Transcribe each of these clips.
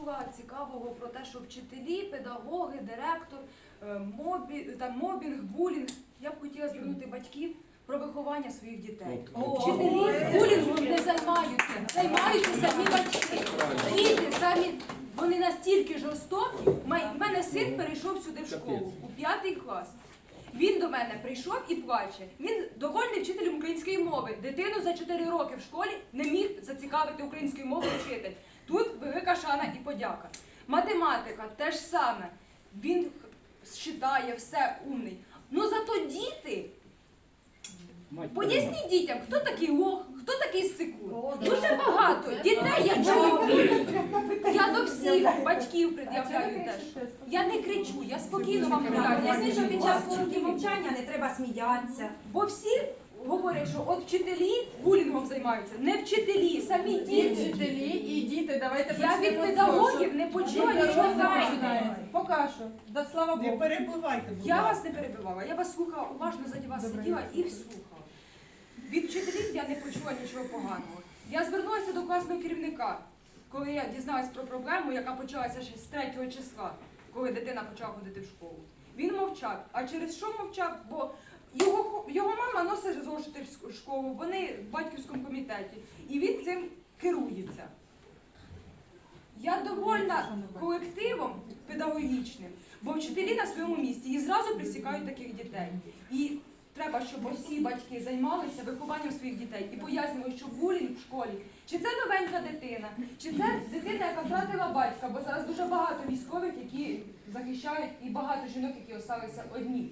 чула цікавого про те, що вчителі, педагоги, директор, е, мобі, там, мобінг, булінг. Я б хотіла звернути батьків про виховання своїх дітей. Вчителі булінгом не займаються, займаються самі батьки. Діти самі вони настільки жорстокі. Май- мене син перейшов сюди в школу у п'ятий клас. Він до мене прийшов і плаче. Він довольний вчителем української мови. Дитину за 4 роки в школі не міг зацікавити українською мовою вчитель. Тут велика шана і подяка. Математика теж саме. Він считає все умний. Ну зато діти. Поясніть дітям, хто такий лох, хто такий сикун. Дуже багато дітей я чую. Я до всіх батьків пред'являю теж. Я не кричу, я спокійно вам Поясніть, пояснюю. що під час хвилинки мовчання не треба сміятися. Бо всі говорять, що от вчителі булінгом займаються, не вчителі, самі І діти. вчителі, і діти, давайте Я від педагогів не почула нічого. Поки що. Да, слава Не Богу. перебивайте, будь Я ласка. вас не перебивала, я вас слухала уважно заді вас Добре. сиділа і слухала. Від вчителів я не почула нічого поганого. Я звернулася до класного керівника, коли я дізналась про проблему, яка почалася ще з 3 числа, коли дитина почала ходити в школу. Він мовчав. А через що мовчав? Бо носить зошити в школу, вони в батьківському комітеті, і він цим керується. Я довольна колективом педагогічним, бо вчителі на своєму місці і зразу присікають таких дітей. І треба, щоб всі батьки займалися вихованням своїх дітей і пояснювали, що булінг в школі, чи це новенька дитина, чи це дитина, яка втратила батька, бо зараз дуже багато військових, які захищають, і багато жінок, які залишилися одні.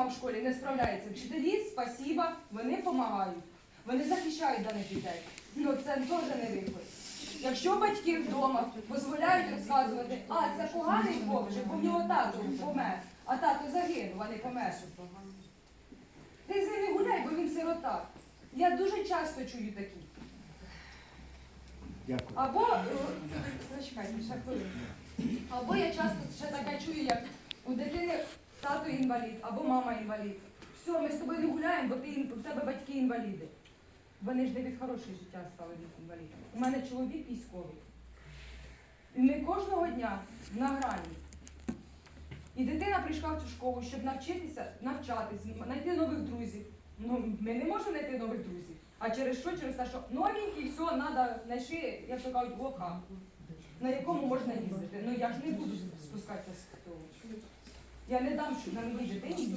Сама в школі не справляється. Вчителі, спасіба, вони допомагають. Вони захищають даних дітей. Ну це теж не виход. Якщо батьки вдома дозволяють розказувати, а це поганий хлопчик, бо в нього тато помер, а тато загинув, а не помер. Ти з ним не гуляй, бо він сирота. Я дуже часто чую такі. Дякую. Або е, зачекайте, ще хвилинку. Або я часто ще таке чую, як у дитини тато інвалід або мама інвалід. Все, ми з тобою не гуляємо, бо ти в тебе батьки інваліди. Вони ж не від хорошого життя стали від інвалідів. У мене чоловік військовий. Ми кожного дня на грані. І дитина прийшла в цю школу, щоб навчитися, навчатись, знайти нових друзів. Ну, ми не можемо знайти нових друзів. А через що? Через те, що новенький, все, треба знайти, як то кажуть, блока, на якому можна їздити. Ну я ж не буду спускатися. Я не дам, що на новій дитині.